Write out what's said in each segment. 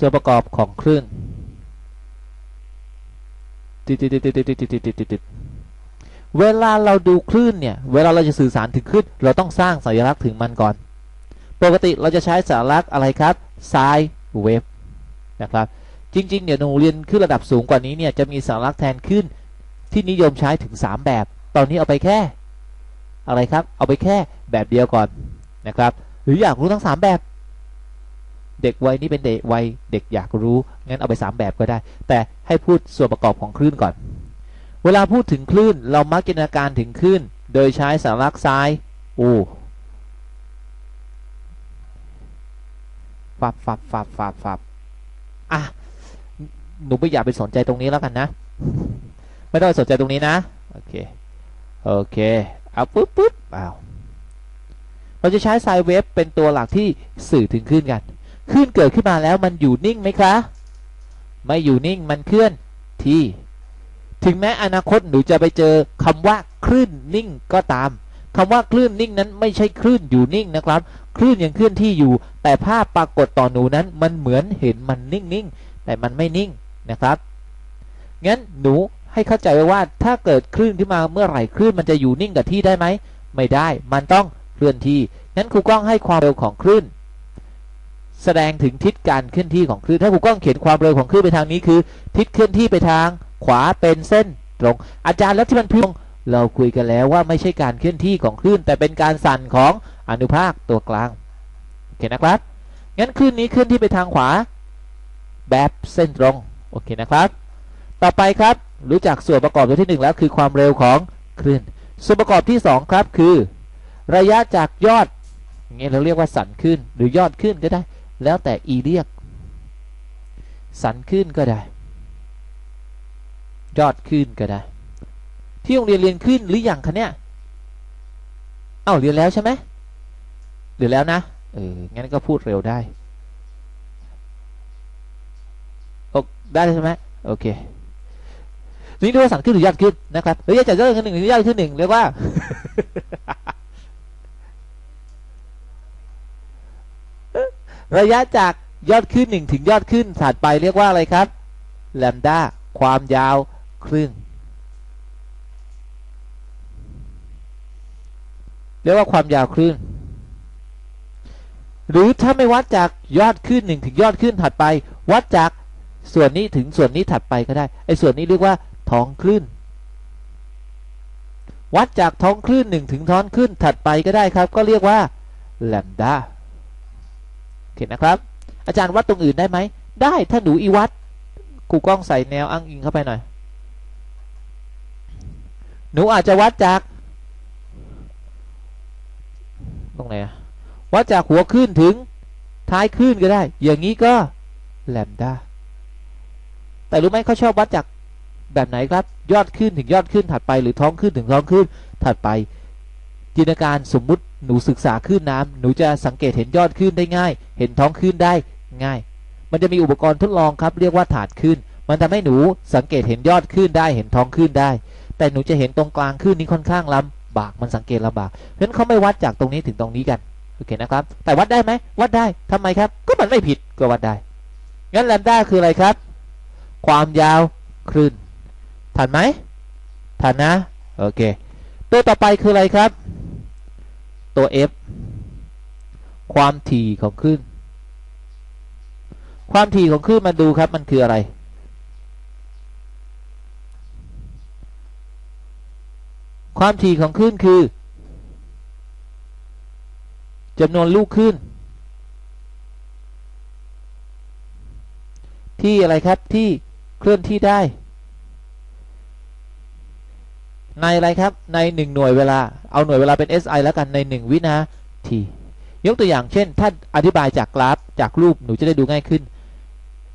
ส่วนประกอบของคลื่นเวลาเราดูคลื่นเนี่ย เวลาเราจะสื่อสารถึงคลื่นเราต้องสร้างสัญลักษณ์ถึงมันก่อน ปกติเราจะใช้สัญลักษณ์อะไรครับไซเวฟนะครับ จริง ๆ เนี่ยโรงเรียนขึ้นระดับสูงกว่านี้เนี่ยจะมีสัญลักษณ์แทนคลื่นที่นิยมใช้ถึง 3 แบบ ตอนนี้เอาไปแค่ อะไรครับ เอาไปแค่แบบเดียวก่อนนะครับ หรืออยากรู้ทั้ง 3 แบบ เด็กวัยนี้เป็นเด็กวัยเด็กอยากรู้ งั้นเอาไป 3 แบบก็ได้ แต่ให้พูดส่วนประกอบของคลื่นก่อน เวลาพูดถึงคลื่น เรามักจินตนาการถึงคลื่น โดยใช้สัญลักษณ์ซ้ายอูฟับฟับฟับฟับฟับอะ หนูไม่อยากไปสนใจตรงนี้แล้วกันนะ ไม่ต้องสนใจตรงนี้นะ โอเค โอเค เอาปุ๊บปุ๊บอ้าว เราจะใช้ไซเวฟเป็นตัวหลักที่สื่อถึงคลื่นกัน คลื่นเกิดขึ้นมาแล้วมันอยู่นิ่งไหมคะ ไม่อยู่นิ่งมันเคลื่อนที่ ถึงแม้อนาคตหนูจะไปเจอคำว่าคลื่นนิ่งก็ตามคำว่าคลื่นนิ่งนั้นไม่ใช่คลื่นอยู่นิ่งนะครับ คลื่นยังเคลื่อนที่อยู่ แต่ภาพปรากฏต่อหนูนั้นมันเหมือนเห็นมันนิ่งๆแต่มันไม่นิ่งนะครับงั้นหนูให้เข้าใจไว้ว่าถ้าเกิดคลื่นขึ้นมาเมื่อไหร่คลื่นมันจะอยู่นิ่งกับที่ได้ไหมไม่ได้ มันต้องเคลื่อนที่งั้นครูกล้องให้ความเร็วของคลื่น แสดงถึงทิศการเคลื่อนที่ของคลื่น ถ้าครูกล้องเขียนความเร็วของคลื่นไปทางนี้คือ ทิศเคลื่อนที่ไปทางขวาเป็นเส้นตรง อาจารย์แล้วที่มันพึ่งเราคุยกันแล้วว่าไม่ใช่การเคลื่อนที่ของคลื่น แต่เป็นการสั่นของอนุภาคตัวกลางโอเคนะครับงั้นคลื่นนี้เคลื่อนที่ไปทางขวา แบบเส้นตรงโอเคนะครับ ต่อไปครับรู้จักส่วนประกอบตัวที่ 1 แล้วคือความเร็วของคลื่น ส่วนประกอบที่ 2 ครับคือ ระยะจากยอดอย่างเงี้ยเราเรียกว่าสันขึ้นหรือยอดขึ้นก็ได้ แล้วแต่อีเรียก สันขึ้นก็ได้ ยอดขึ้นก็ได้ ที่โรงเรียนเรียนขึ้นหรืออยังคะเนี่ย เอ้าเรียนแล้วใช่ไหมเรียนแล้วนะ เออ งั้นก็พูดเร็วได้โอได้ใช่ไหมโอเคนี่เรียกว่าสันขึ้นหรือยอดขึ้นนะครับหรือยจากยอดขึ้นหนึ่งหรือยอดขึ้นหนึ่งเรียกว่า ระยะจากยอดขึ้นหนึ่งถึงยอดขึ้นถัดไปเรียกว่าอะไรครับแลมด้าความยาวคลื่นเรียกว่าความยาวคลื่นหรือถ้าไม่วัดจากยอดขึ้นหนึ่งถึงยอดขึ้นถัดไป วัดจากส่วนนี้ถึงส่วนนี้ถัดไปก็ได้ไอ้ส่วนนี้เรียกว่าท้องคลื่น วัดจากท้องคลื่นหนึ่งถึงท้องคลื่นถัดไปก็ได้ครับ ก็เรียกว่าแลมดา เคนะครับ อาจารย์วัดตรงอื่นได้ไหม ได้ถ้าหนูอีวัดกูกล้องใส่แนวอ้างอิงเข้าไปหน่อย หนูอาจจะวัดจาก ตรงไหนวัดจากหัวคลื่นถึงท้ายคลื่นก็ได้ อย่างนี้ก็แลมดาแต่รู้ไหมเขาชอบวัดจากแบบไหนครับ ยอดขึ้นถึงยอดขึ้นถัดไปหรือท้องขึ้นถึงท้องขึ้นถัดไปจินตนาการสมมุติ หนูศึกษาขึ้นน้ำหนูจะสังเกตเห็นยอดขึ้นได้ง่าย เห็นท้องขึ้นได้ง่าย มันจะมีอุปกรณ์ทดลองครับ เรียกว่าถาดขึ้นมันทำให้หนูสังเกตเห็นยอดขึ้นได้ เห็นท้องขึ้นได้ แต่หนูจะเห็นตรงกลางขึ้นนี้ค่อนข้างลำบาก มันสังเกตลำบาก เพราะฉะนั้นเขาไม่วัดจากตรงนี้ถึงตรงนี้กัน โอเคนะครับ แต่วัดได้ไหม วัดได้ทำไมครับ ก็มันไม่ผิด ก็วัดได้ งั้นแลมด้าคืออะไรครับ ความยาวคลื่น ทันไหมทันนะ โอเค ตัวต่อไปคืออะไรครับ ตัว F ความถี่ของคลื่น ความถี่ของคลื่นมาดูครับมันคืออะไร ความถี่ของคลื่นคือจำนวนลูกคลื่นที่อะไรครับที่เคลื่อนที่ได้ ในอะไรครับใน 1 หน่วยเวลา เอาหน่วยเวลาเป็น SI แล้วกันใน 1 วินาที ยกตัวอย่างเช่น ถ้าอธิบายจากกราฟจากรูปหนูจะได้ดูง่ายขึ้น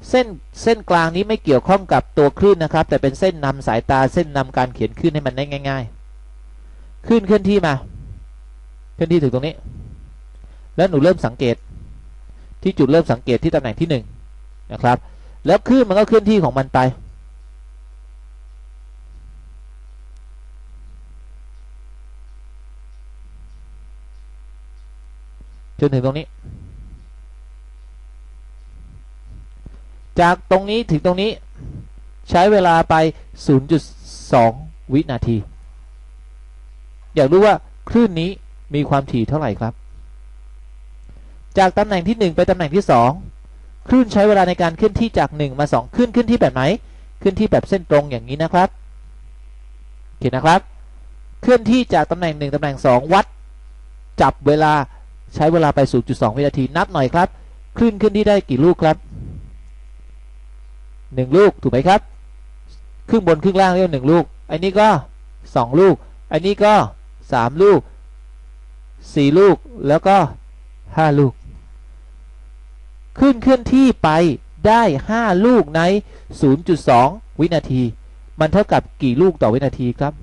เส้นเส้นกลางนี้ไม่เกี่ยวข้องกับตัวคลื่นนะครับ แต่เป็นเส้นนำสายตาเส้นนำการเขียนคลื่นให้มันได้ง่าย ๆคลื่นเคลื่อนที่มาเคลื่อนที่ถึงตรงนี้ แล้วหนูเริ่มสังเกต ที่จุดเริ่มสังเกตที่ตำแหน่งที่1นะครับ แล้วคลื่นมันก็เคลื่อนที่ของมันไป จนถึงตรงนี้ จากตรงนี้ถึงตรงนี้ใช้เวลาไป 0.2 วินาที อยากรู้ว่าคลื่นนี้มีความถี่เท่าไหร่ครับ จากตำแหน่งที่ 1 ไปตำแหน่งที่ 2 คลื่นใช้เวลาในการเคลื่อนที่จาก 1 มา 2 ขึ้นขึ้นที่แบบไหน ขึ้นที่แบบเส้นตรงอย่างนี้นะครับโอเคนะครับ เคลื่อนที่จากตำแหน่ง 1ตำแหน่ง 2 วัด จับเวลา ใช้เวลาไป 0.2 วินาที นับหน่อยครับ คลื่นขึ้นที่ได้กี่ลูกครับ 1 ลูกถูกไหมครับ ครึ่งบนครึ่งล่างเรียกหนึ่งลูก อันนี้ก็ 2 ลูก อันนี้ก็ 3 ลูก 4 ลูก แล้วก็ 5 ลูกขึ้นเคลื่อนที่ไปได้ 5 ลูกใน 0.2 วินาที มันเท่ากับกี่ลูกต่อวินาทีครับ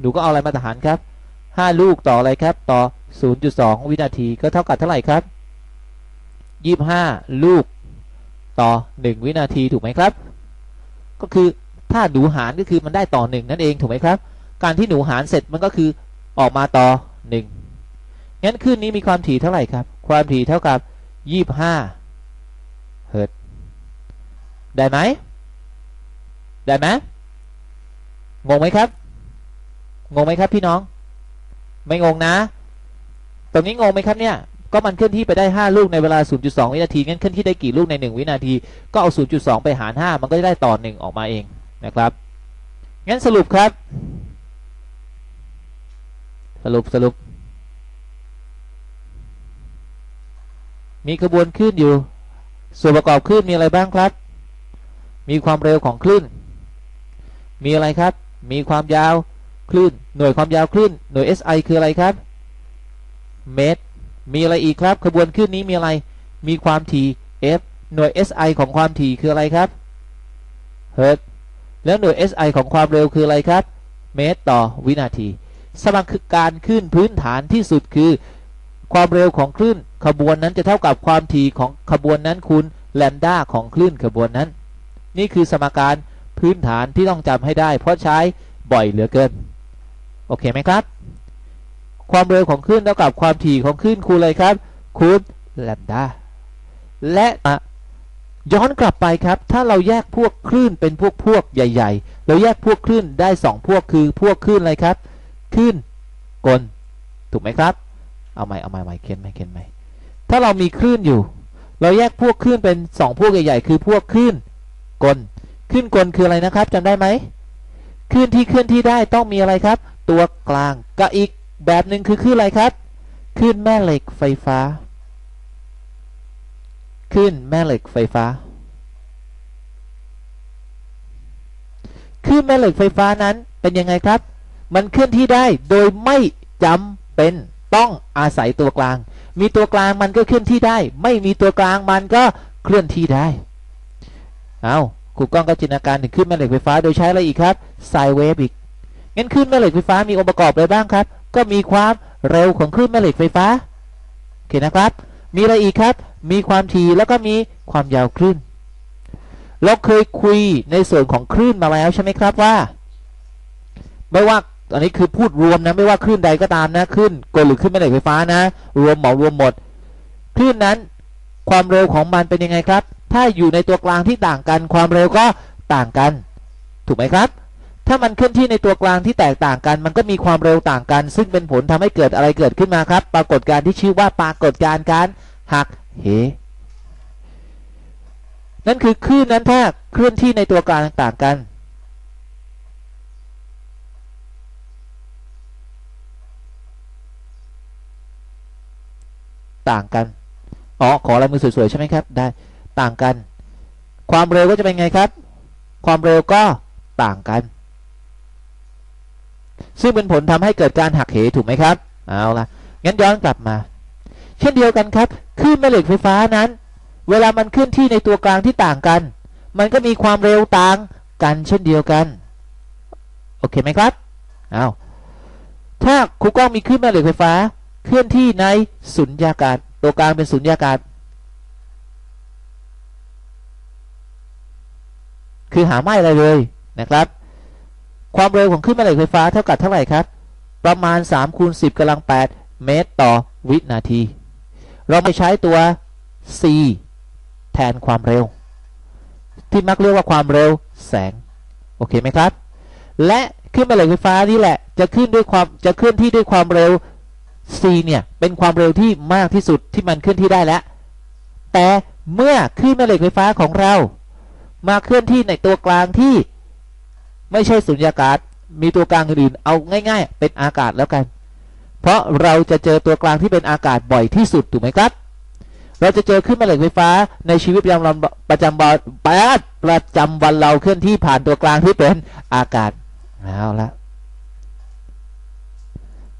หนูก็เอาอะไรมาตรฐานครับ 5 ลูกต่ออะไรครับ ต่อ 0.2 วินาทีก็เท่ากับเท่าไหร่ครับ 25 ลูกต่อ 1 วินาทีถูกไหมครับ ก็คือถ้าหนูหารก็คือมันได้ต่อ 1 นั่นเองถูกไหมครับ การที่หนูหารเสร็จมันก็คือออกมาต่อ 1 งั้นคลื่นนี้มีความถี่เท่าไหร่ครับ ความถี่เท่ากับ 25 เฮิรตซ์ได้ไหมได้ไหมงงไหมครับ งงไหมครับพี่น้อง ไม่งงนะ ตรงนี้งงไหมครับเนี่ย ก็มันเคลื่อนที่ไปได้ 5 ลูกในเวลา 0.2 วินาที งั้นเคลื่อนที่ได้กี่ลูกใน 1 วินาที ก็เอา 0.2 ไปหาร 5 มันก็จะได้ต่อ 1 ออกมาเองนะครับ งั้นสรุปครับ สรุปสรุป มีขบวนคลื่นอยู่ ส่วนประกอบคลื่นมีอะไรบ้างครับ มีความเร็วของคลื่น มีอะไรครับ มีความยาวคลื่น หน่วยความยาวคลื่น หน่วย SI คืออะไรครับ เมตร มีอะไรอีกครับ ขบวนคลื่นนี้มีอะไร มีความถี่ F หน่วย SI ของความถี่คืออะไรครับเฮิร์ตแล้วหน่วย SI ของความเร็วคืออะไรครับ เมตรต่อวินาที สมการขึ้นพื้นฐานที่สุดคือ ความเร็วของคลื่นขบวนนั้นจะเท่ากับความถี่ของขบวนนั้นคูณแลมด้าของคลื่นขบวนนั้น นี่คือสมการพื้นฐานที่ต้องจำให้ได้ เพราะใช้บ่อยเหลือเกิน โอเคไหมครับ ความเร็วของคลื่นเท่ากับความถี่ของคลื่นคูณอะไรครับ คูณแลมด้าและย้อนกลับไปครับ ถ้าเราแยกพวกคลื่นเป็นพวกพวกใหญ่ ๆ เราแยกพวกคลื่นได้ 2 พวกคือพวกคลื่นอะไรครับคลื่นกลถูกไหมครับ เอาใหม่เอาใหม่ใหม่เขียนใหม่เขียนใหม่ถ้าเรามีคลื่นอยู่ เราแยกพวกคลื่นเป็น 2 พวกใหญ่ๆ คือพวกคลื่นกลคลื่นกลคืออะไรนะครับจำได้ไหมคลื่นที่เคลื่อนที่ได้ต้องมีอะไรครับ ตัวกลางกับอีก แบบหนึ่งคือคลื่นอะไรครับคลื่นแม่เหล็กไฟฟ้าคลื่นแม่เหล็กไฟฟ้าคลื่นแม่เหล็กไฟฟ้านั้นเป็นยังไงครับ มันเคลื่อนที่ได้โดยไม่จำเป็นต้องอาศัยตัวกลาง มีตัวกลางมันก็เคลื่อนที่ได้ ไม่มีตัวกลางมันก็เคลื่อนที่ได้ เอาครูกล้องก็จินตนาการถึงคลื่นแม่เหล็กไฟฟ้าโดยใช้อะไรอีกครับไซเวฟอีก งั้นคลื่นแม่เหล็กไฟฟ้ามีองค์ประกอบอะไรบ้างครับ ก็มีความเร็วของคลื่นแม่เหล็กไฟฟ้าโอเคนะครับ มีอะไรอีกครับ มีความถี่แล้วก็มีความยาวคลื่น เราเคยคุยในส่วนของคลื่นมาแล้วใช่ไหมครับว่า ไม่ว่าอันนี้คือพูดรวมนะไม่ว่าคลื่นใดก็ตามนะคลื่นกลหรือคลื่นแม่เหล็กไฟฟ้านะ รวมเหมารวมหมดคลื่นนั้นความเร็วของมันเป็นยังไงครับ ถ้าอยู่ในตัวกลางที่ต่างกัน ความเร็วก็ต่างกัน ถูกไหมครับ ถ้ามันเคลื่อนที่ในตัวกลางที่แตกต่างกัน มันก็มีความเร็วต่างกัน ซึ่งเป็นผลทำให้เกิดอะไรเกิดขึ้นมาครับ ปรากฏการที่ชื่อว่าปรากฏการณ์การหักเหนั่นคือคลื่นนั้นถ้าเคลื่อนที่ในตัวกลางต่างกัน ต่างกันอ๋อขอลายมือสวยๆใช่ไหมครับ ได้ต่างกัน ความเร็วก็จะเป็นไงครับ ความเร็วก็ต่างกัน ซึ่งเป็นผลทำให้เกิดการหักเหถูกไหมครับเอาละงั้นย้อนกลับมา เช่นเดียวกันครับคลื่นแม่เหล็กไฟฟ้านั้น เวลามันเคลื่อนที่ในตัวกลางที่ต่างกัน มันก็มีความเร็วต่างกันเช่นเดียวกันโอเคไหมครับเอาถ้าครูกล้องมีคลื่นแม่เหล็กไฟฟ้า เคลื่อนที่ในสุญญากาศ ตัวกลางเป็นสุญญากาศ คือหาไม่อะไรเลยนะครับ ความเร็วของคลื่นแม่เหล็กไฟฟ้าเท่ากับเท่าไหร่ครับ ประมาณ3คูณ10กำลัง 8 เมตรต่อวินาที เราไปใช้ตัว c แทนความเร็ว ที่มักเรียกว่าความเร็วแสง โอเคไหมครับ และคลื่นแม่เหล็กไฟฟ้านี่แหละ จะขึ้นด้วยความจะเคลื่อนที่ด้วยความเร็ว c เนี่ย เป็นความเร็วที่มากที่สุดที่มันเคลื่อนที่ได้แล้ว แต่เมื่อคลื่นแม่เหล็กไฟฟ้าของเรา มาเคลื่อนที่ในตัวกลางที่ ไม่ใช่สุญญากาศ มีตัวกลางอื่นเอาง่าย ๆ เป็นอากาศแล้วกัน เพราะเราจะเจอตัวกลางที่เป็นอากาศบ่อยที่สุดถูกไหมครับ เราจะเจอขึ้นแม่เหล็กไฟฟ้าในชีวิตประจำวันประจำวันประจำวันเราเคลื่อนที่ผ่านตัวกลางที่เป็นอากาศเอาละ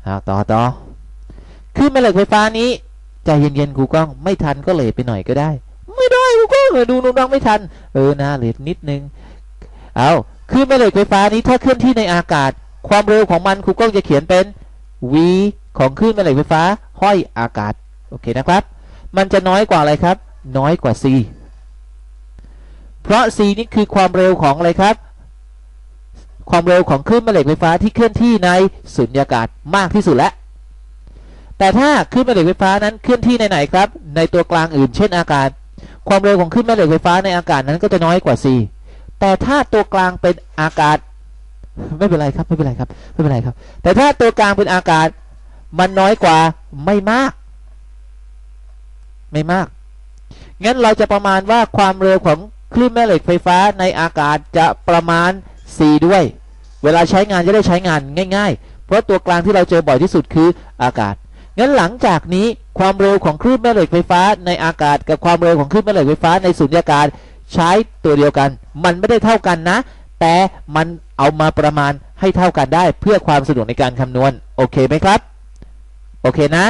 เอาต่อต่อขึ้นแม่เหล็กไฟฟ้านี้ใจเย็นๆครูกล้องไม่ทันก็เลยไปหน่อยก็ได้ ไม่ได้ครูกล้องเลยดูน้องไม่ทัน เออนะเลทนิดนึงเอา ขึ้นแม่เหล็กไฟฟ้านี้ถ้าเคลื่อนที่ในอากาศ ความเร็วของมันครูก้องจะเขียนเป็น v ของคลื่นแม่เหล็กไฟฟ้าห้อยอากาศโอเคนะครับ มันจะน้อยกว่าอะไรครับ น้อยกว่า c เพราะ c นี่คือความเร็วของอะไรครับ ความเร็วของคลื่นแม่เหล็กไฟฟ้าที่เคลื่อนที่ในสุญญากาศมากที่สุดแล้วแต่ถ้าคลื่นแม่เหล็กไฟฟ้านั้นเคลื่อนที่ในไหนครับ ในตัวกลางอื่นเช่นอากาศ ความเร็วของคลื่นแม่เหล็กไฟฟ้าในอากาศนั้นก็จะน้อยกว่า c แต่ถ้าตัวกลางเป็นอากาศ ไม่เป็นไรครับไม่เป็นไรครับไม่เป็นไรครับ แต่ถ้าตัวกลางเป็นอากาศ มันน้อยกว่าไม่มาก ไม่มากงั้นเราจะประมาณว่าความเร็วของคลื่นแม่เหล็กไฟฟ้าในอากาศจะประมาณ c ด้วย เวลาใช้งานจะได้ใช้งานง่าย ๆ เพราะตัวกลางที่เราเจอบ่อยที่สุดคืออากาศงั้นหลังจากนี้ความเร็วของคลื่นแม่เหล็กไฟฟ้าในอากาศ กับความเร็วของคลื่นแม่เหล็กไฟฟ้าในสุญญากาศ ใช้ตัวเดียวกัน มันไม่ได้เท่ากันนะ แต่มันเอามาประมาณให้เท่ากันได้เพื่อความสะดวกในการคำนวณโอเคไหมครับ โอเคนะ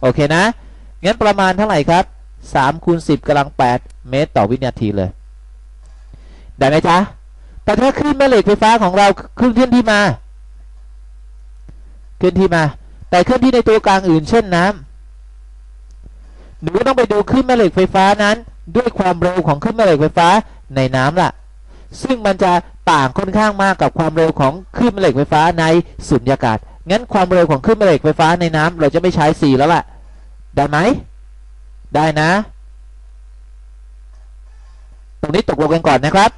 โอเคนะ งั้นประมาณเท่าไหร่ครับ3คูณ10กำลัง 8 เมตรต่อวินาทีเลย ได้ไหมจ๊ะ แต่ถ้าคลื่นแม่เหล็กไฟฟ้าของเราคลื่นเคลื่อนที่มาเคลื่นที่มา แต่เคลื่อนที่ในตัวกลางอื่นเช่นน้ำหนูต้องไปดูคลื่นแม่เหล็กไฟฟ้านั้น ด้วยความเร็วของคลื่นแม่เหล็กไฟฟ้าในน้ำล่ะ ซึ่งมันจะต่างค่อนข้างมากกับความเร็วของคลื่นแม่เหล็กไฟฟ้าในสุญญากาศ งั้นความเร็วของคลื่นแม่เหล็กไฟฟ้าในน้ำเราจะไม่ใช้ c แล้วล่ะ ได้ไหม ได้นะ ตรงนี้ตกลงกันก่อนนะครับ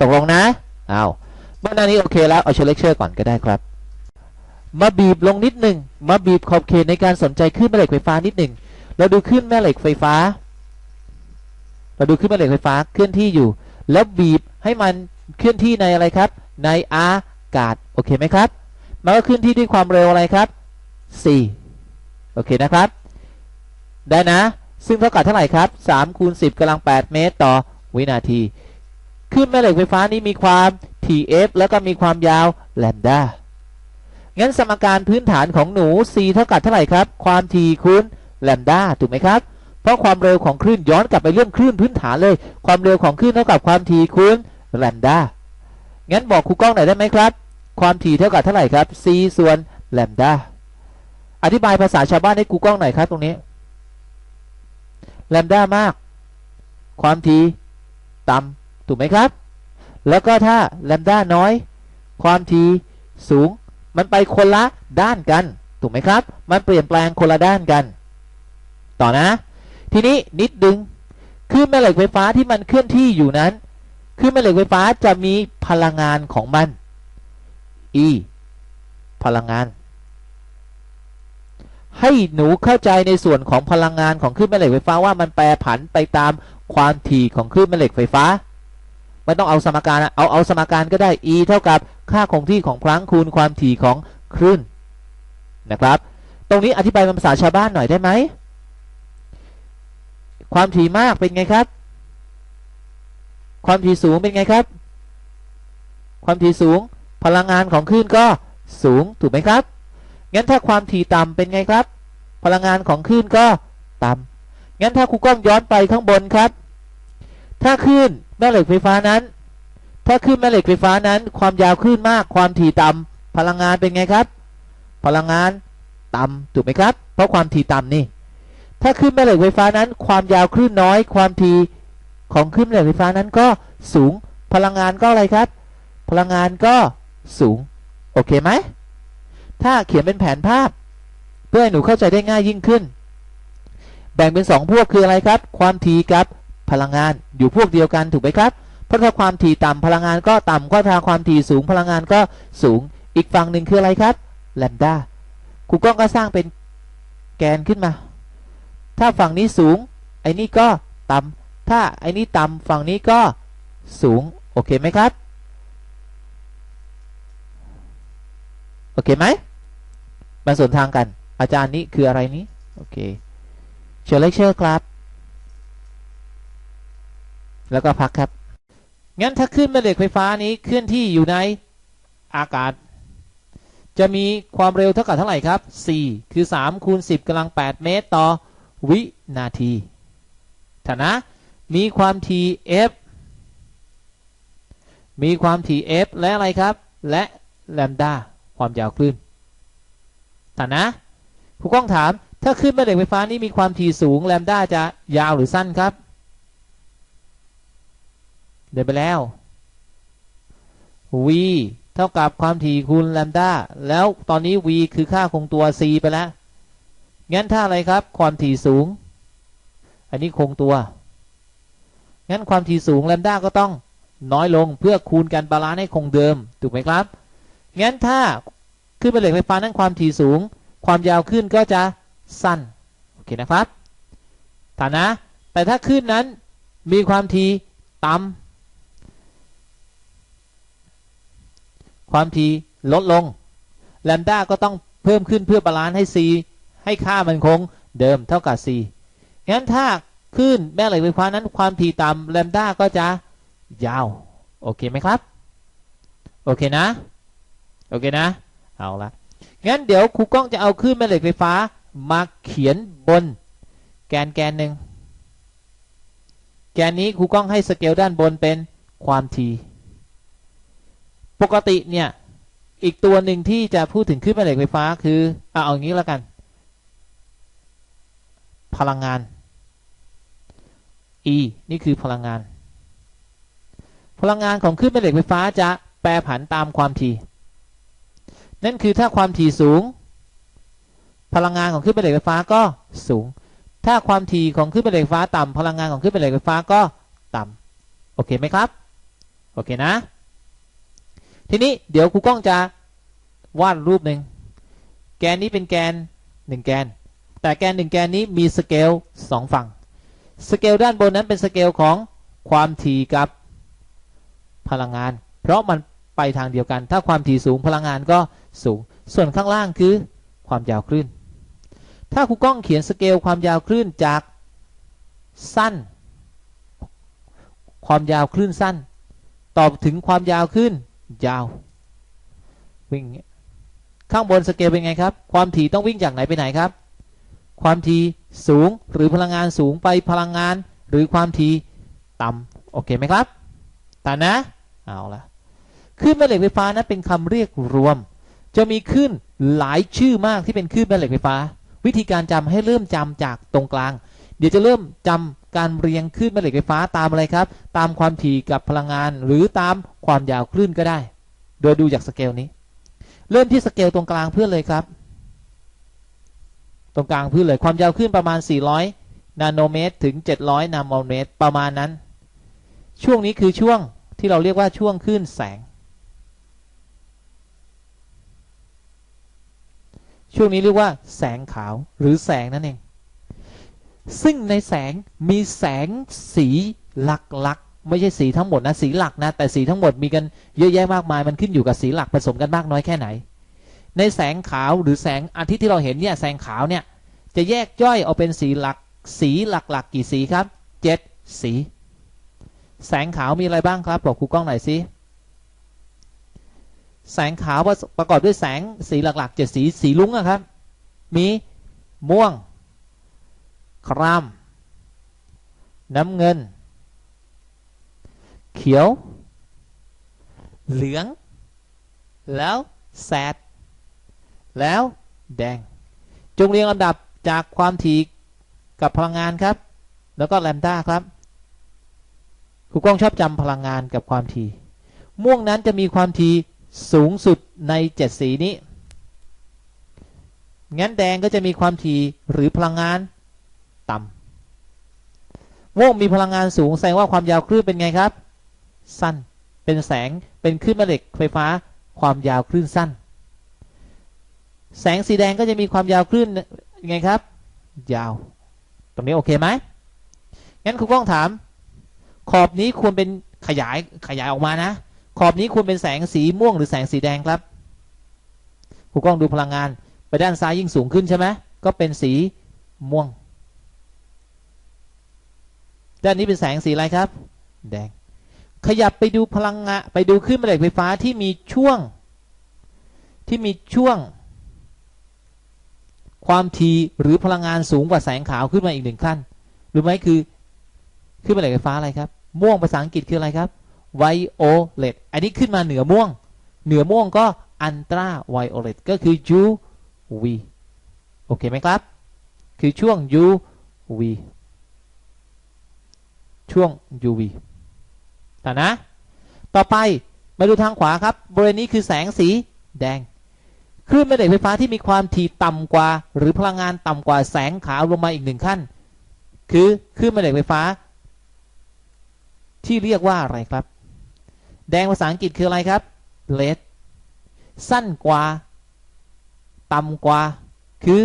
ตกลงนะเอาเมื่อหน้านี้โอเคแล้ว เอาเชลเลคเชอร์ก่อนก็ได้ครับ มาบีบลงนิดหนึ่งมาบีบขอบเขตในการสนใจคลื่นแม่เหล็กไฟฟ้านิดหนึ่งเราดูคลื่นแม่เหล็กไฟฟ้า เราดูคลื่นแม่เหล็กไฟฟ้าเคลื่อนที่อยู่ แล้วบีบให้มันเคลื่อนที่ในอะไรครับ ในอากาศโอเคไหมครับมันก็เคลื่อนที่ด้วยความเร็วอะไรครับ c โอเคนะครับ ได้นะ ซึ่งเท่ากับเท่าไหร่ครับ3คูณ10กำลัง 8 เมตรต่อวินาทีคลื่นแม่เหล็กไฟฟ้านี้มีความ TF แล้วก็มีความยาวแลมดางั้นสมการพื้นฐานของหนู c เท่ากับเท่าไหร่ครับ ความ t คูณแลมดาถูกไหมครับ เพราะความเร็วของคลื่นย้อนกลับไปเรื่องคลื่นพื้นฐานเลย ความเร็วของคลื่นเท่ากับความ t คูณแลมดางั้นบอกครูกล้องหน่อยได้ไหมครับ ความ t เท่ากับเท่าไหร่ครับ c ส่วนแลมดาอธิบายภาษาชาวบ้านให้ครูกล้องหน่อยครับตรงนี้แลมดามาก ความ t ต่ำถูกไหมครับ แล้วก็ถ้าแลมด้าน้อย ความ t สูง มันไปคนละด้านกัน ถูกไหมครับ มันเปลี่ยนแปลงคนละด้านกัน ต่อนะ ทีนี้นิดดึงคลื่นแม่เหล็กไฟฟ้าที่มันเคลื่อนที่อยู่นั้นคลื่นแม่เหล็กไฟฟ้าจะมีพลังงานของมัน E พลังงาน ให้หนูเข้าใจในส่วนของพลังงานของคลื่นแม่เหล็กไฟฟ้าว่ามันแปรผันไปตามความถี่ของคลื่นแม่เหล็กไฟฟ้าไม่ต้องเอาสมการเอาเอาสมการก็ได้ e เท่ากับค่าคงที่ของพลังคูณความถี่ของคลื่นนะครับ ตรงนี้อธิบายเป็นภาษาชาวบ้านหน่อยได้ไหม ความถี่มากเป็นไงครับ ความถี่สูงเป็นไงครับ ความถี่สูง พลังงานของคลื่นก็สูงถูกไหมครับ งั้นถ้าความถี่ต่ำเป็นไงครับ พลังงานของคลื่นก็ต่ำงั้นถ้าครูก้องย้อนไปข้างบนครับ ถ้าคลื่นแม่เหล็กไฟฟ้านั้น ถ้าคลื่นแม่เหล็กไฟฟ้านั้น ความยาวคลื่นมาก ความถี่ต่ำพลังงานเป็นไงครับ พลังงานต่ำถูกไหมครับ เพราะความถี่ต่ำนี่ ถ้าคลื่นแม่เหล็กไฟฟ้านั้น ความยาวคลื่นน้อย ความถี่ของคลื่นแม่เหล็กไฟฟ้านั้นก็สูง พลังงานก็อะไรครับ พลังงานก็สูง โอเคไหม ถ้าเขียนเป็นแผนภาพ เพื่อให้หนูเข้าใจได้ง่ายยิ่งขึ้น แบ่งเป็น 2 พวกคืออะไรครับ ความถี่กับพลังงานอยู่พวกเดียวกันถูกไหมครับ เพราะถ้าความถี่ต่ำพลังงานก็ต่ำก็ถ้าความถี่สูงพลังงานก็สูง อีกฝั่งหนึ่งคืออะไรครับแลมด้าครูก้องก็สร้างเป็นแกนขึ้นมา ถ้าฝั่งนี้สูง ไอ้นี่ก็ต่ำถ้าไอ้นี่ต่ำฝั่งนี้ก็สูง โอเคไหมครับ โอเคไหมมันสวนทางกัน อาจารย์นี้คืออะไรนี้ โอเคเชิญเลคเชอร์ครับ แล้วก็พักครับ งั้นถ้าขึ้นแม่เหล็กไฟฟ้านี้เคลื่อนที่อยู่ในอากาศ จะมีความเร็วเท่ากับเท่าไหร่ครับ 4 คือ 3 คูณ 10กำลัง 8 เมตรต่อ วินาทีฐานะ มีความถี่ f มีความถี่ f และอะไรครับ และแลมดาความยาวคลื่นฐานะผู้กล้องถาม ถ้าขึ้นแม่เหล็กไฟฟ้านี้มีความถี่สูงแลมดาจะยาวหรือสั้นครับ เดินไปแล้ว v เท่ากับความถี่คูณแลมดาแล้วตอนนี้ v คือค่าคงตัว c ไปแล้ว งั้นถ้าอะไรครับ ความถี่สูง อันนี้คงตัว งั้นความถี่สูงแลมด้าก็ต้องน้อยลงเพื่อคูณกันบาลานซ์ให้คงเดิม ถูกไหมครับ งั้นถ้าขึ้นเป็นเหล็กไฟฟ้านั้นความถี่สูง ความยาวขึ้นก็จะสั้น โอเคนะครับ ฐานะ แต่ถ้าขึ้นนั้นมีความถี่ต่ำความถี่ลดลง แลมด้าก็ต้องเพิ่มขึ้นเพื่อบาลานซ์ให้ c ให้ค่ามันคงเดิมเท่ากับ c งั้นถ้าขึ้นแม่เหล็กไฟฟ้านั้นความถี่ต่ำแลมด้าก็จะยาว โอเคไหมครับ โอเคนะ โอเคนะ เอาละงั้นเดี๋ยวครูก้องจะเอาขึ้นแม่เหล็กไฟฟ้ามาเขียนบน แกนแกนหนึ่งแกนนี้ครูก้องให้สเกลด้านบนเป็นความถี่ปกติเนี่ยอีกตัวหนึ่งที่จะพูดถึงขึ้นแม่เหล็กไฟฟ้าคือเอาอย่างนี้แล้วกัน พลังงาน E นี่คือพลังงาน พลังงานของขึ้นแม่เหล็กไฟฟ้าจะแปรผันตามความถี่ นั่นคือถ้าความถี่สูง พลังงานของขึ้นแม่เหล็กไฟฟ้าก็สูง ถ้าความถี่ของขึ้นแม่เหล็กไฟฟ้าต่ำพลังงานของขึ้นแม่เหล็กไฟฟ้าก็ต่ำโอเคไหมครับ โอเคนะ ทีนี้เดี๋ยวครูก้องจะวาดรูปหนึ่งแกนนี้เป็นแกนหนึ่งแกน แต่แกนหนึ่งแกนนี้มีสเกลสองฝั่ง สเกลด้านบนนั้นเป็นสเกลของความถี่กับพลังงาน เพราะมันไปทางเดียวกัน ถ้าความถี่สูงพลังงานก็สูง ส่วนข้างล่างคือความยาวคลื่น ถ้าครูก้องเขียนสเกลความยาวคลื่นจากสั้น ความยาวคลื่นสั้น ตอบถึงความยาวคลื่นยาว วิ่ง ข้างบนสเกลเป็นไงครับ ความถี่ต้องวิ่งจากไหนไปไหนครับ ความถี่สูงหรือพลังงานสูงไปพลังงานหรือความถี่ต่ำโอเคไหมครับตานะเอาละคลื่นแม่เหล็กไฟฟ้านะเป็นคำเรียกรวม จะมีคลื่นหลายชื่อมากที่เป็นคลื่นแม่เหล็กไฟฟ้า วิธีการจำให้เริ่มจำจากตรงกลาง เดี๋ยวจะเริ่มจำการเรียงคลื่นแม่เหล็กไฟฟ้าตามอะไรครับ ตามความถี่กับพลังงาน หรือตามความยาวคลื่นก็ได้ โดยดูจากสเกลนี้ เริ่มที่สเกลตรงกลางเพื่อนเลยครับ ตรงกลางพื้นเลยความยาวคลื่นประมาณ 400 นาโนเมตร ถึง 700 นาโนเมตร ประมาณนั้น ช่วงนี้คือช่วงที่เราเรียกว่าช่วงคลื่นแสง ช่วงนี้เรียกว่าแสงขาวหรือแสงนั่นเอง ซึ่งในแสงมีแสงสีหลักๆ ไม่ใช่สีทั้งหมดนะ สีหลักนะ แต่สีทั้งหมดมีกันเยอะแยะมากมาย มันขึ้นอยู่กับสีหลักผสมกันมากน้อยแค่ไหน ในแสงขาวหรือแสงอาทิตย์ที่เราเห็นเนี่ยแสงขาวเนี่ยจะแยกย่อยออกเป็นสีหลักสีหลักๆกี่สีครับเจ็ดสี แสงขาวมีอะไรบ้างครับบอกครูกล้องหน่อยสิแสงขาวประกอบด้วยแสงสีหลักๆเจ็ดสีสีลุ้งอะครับ มีม่วง คราม น้ำเงิน เขียว เหลือง แล้วแสด แล้วแดง จงเรียงลำดับจากความถี่กับพลังงานครับ แล้วก็แลมด้าครับครูกล้องชอบจำพลังงานกับความถี่ ม่วงนั้นจะมีความถี่สูงสุดในเจ็ดสีนี้ งั้นแดงก็จะมีความถี่หรือพลังงานต่ำม่วงมีพลังงานสูงแสดงว่าความยาวคลื่นเป็นไงครับ สั้น เป็นแสง เป็นคลื่นแม่เหล็กไฟฟ้า ความยาวคลื่นสั้น แสงสีแดงก็จะมีความยาวคลื่นยังไงครับ ยาว ตรงนี้โอเคไหมงั้นครูก้องถาม ขอบนี้ควรเป็นขยายขยายออกมานะ ขอบนี้ควรเป็นแสงสีม่วงหรือแสงสีแดงครับครูก้องดูพลังงาน ไปด้านซ้ายยิ่งสูงขึ้นใช่ไหมก็เป็นสีม่วง ด้านนี้เป็นแสงสีอะไรครับ แดง ขยับไปดูพลังงานไปดูขึ้นแม่เหล็กไฟฟ้าที่มีช่วง ที่มีช่วง ความทีหรือพลังงานสูงกว่าแสงขาวขึ้นมาอีกหนึ่งขั้นรู้ไหมคือขึ้นม่เหล็กไฟฟ้าอะไรครับ ม่วงภาษาอังกฤษคืออะไรครับ violet อันนี้ขึ้นมาเหนือม่วง เหนือม่วงก็ ultra violet ก็คือ UV โอเคไหมครับ คือช่วง UV ช่วง UV แต่นะ ต่อไปมาดูทางขวาครับบริเวณนี้คือแสงสีแดง คลื่นแม่เหล็กไฟฟ้าที่มีความถี่ต่ำกว่า หรือพลังงานต่ำกว่าแสงขาวลงมาอีกหนึ่งขั้น คือคลื่นแม่เหล็กไฟฟ้า ที่เรียกว่าอะไรครับ แดงภาษาอังกฤษคืออะไรครับ red สั้นกว่า ต่ำกว่า คือ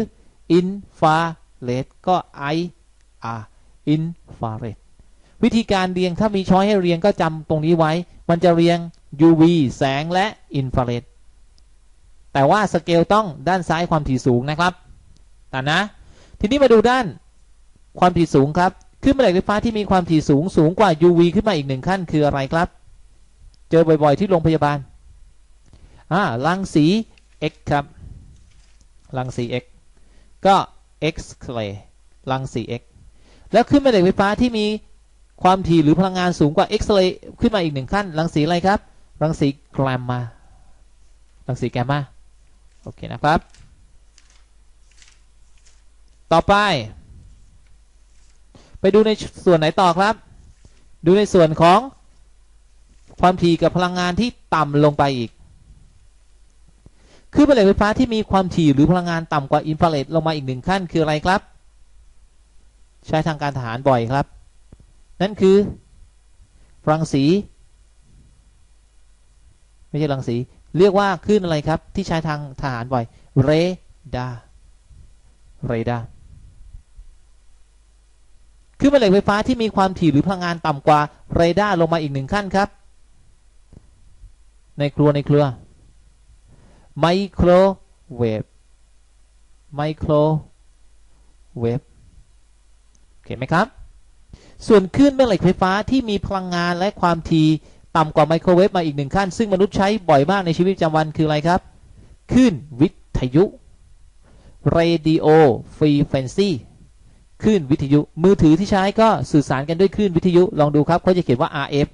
infrared ก็ I R infrared วิธีการเรียงถ้ามีช้อยให้เรียงก็จำตรงนี้ไว้ มันจะเรียง UV แสงและอินฟราเรด แต่ว่าสเกลต้องด้านซ้ายความถี่สูงนะครับแต่นะ ทีนี้มาดูด้านความถี่สูงครับ ขึ้นแม่เหล็กไฟฟ้าที่มีความถี่สูงสูงกว่า UV ขึ้นมาอีกหนึ่งขั้นคืออะไรครับ เจอบ่อยๆที่โรงพยาบาลอ่ารังสี X ครับรังสี X ก็ X-ray รังสี X แล้วขึ้นแม่เหล็กไฟฟ้าที่มีความถี่หรือพลังงานสูงกว่าเอ็กซเรย์ขึ้นมาอีกหนึ่งขั้นรังสีอะไรครับรังสีแกรมมารังสีแกมมา โอเคนะครับ ต่อไป ไปดูในส่วนไหนต่อครับ ดูในส่วนของความถี่กับพลังงานที่ต่ำลงไปอีก คือแม่เหล็กไฟฟ้าที่มีความถี่หรือพลังงานต่ำกว่าอินฟราเรดลงมาอีกหนึ่งขั้นคืออะไรครับ ใช้ทางการทหารบ่อยครับ นั่นคือรังสี ไม่ใช่รังสี เรียกว่าคลื่นอะไรครับ ที่ใช้ทางทหารบ่อยเรดาร์เรดาร์คือแม่เหล็กไฟฟ้าที่มีความถี่หรือพลังงานต่ำกว่าเรดาร์ลงมาอีกหนึ่งขั้นครับ ในครัวในเครือไมโครเวฟไมโครเวฟโอเคไหมครับ ส่วนคลื่นแม่เหล็กไฟฟ้าที่มีพลังงานและความถี่ ต่ำกว่าไมโครเวฟมาอีกหนึ่งขั้น ซึ่งมนุษย์ใช้บ่อยมากในชีวิตประจำวันคืออะไรครับคลื่นวิทยุเรดิโอฟรีเฟนซีคลื่นวิทยุ มือถือที่ใช้ก็สื่อสารกันด้วยคลื่นวิทยุ ลองดูครับเขาจะเขียนว่า RF